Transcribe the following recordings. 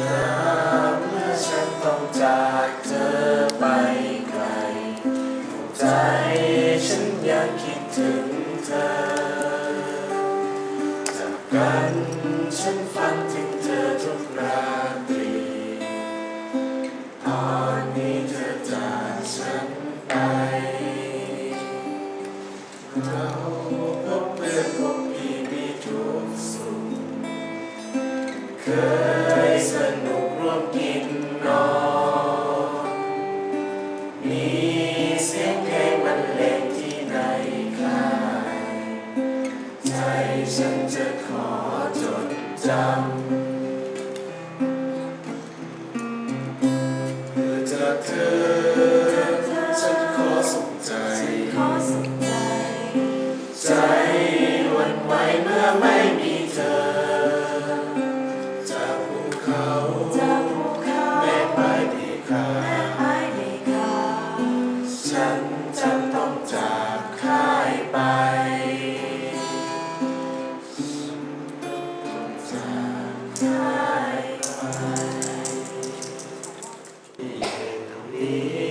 นาเมื่อฉันต้องจากเธอไปไกล ใจฉันยังคิดถึงเธอ จากกันฉันฝันถึงเธอทุกราตรีตอนนี้เธอจากฉันไปเราพบเพื่อนพบพี่มีทุกสุขเคย ฉันจะขอจดจำ ห่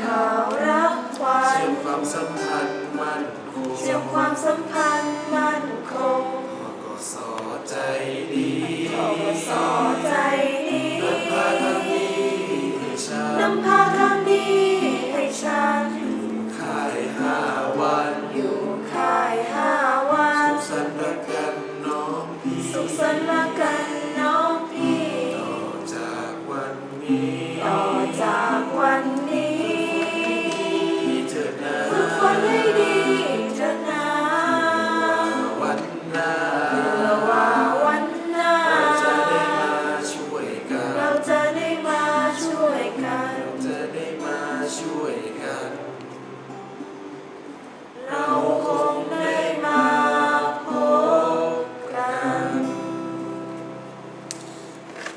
เขารักไว้เชื่อมความสัมพันธ์มั่นคงเชื่อมความสัมพันธ์มั่นคงขอก็สอใจดีขอก็สอใจดีนำพาทางดีให้ฉันนำพาทางดีให้ฉันอยู่ค่ายห้าวันอยู่ค่ายห้าวันสุขสันต์รักกันน้องพี่สุขสันต์รักกันน้องพี่ต่อจากวันนี้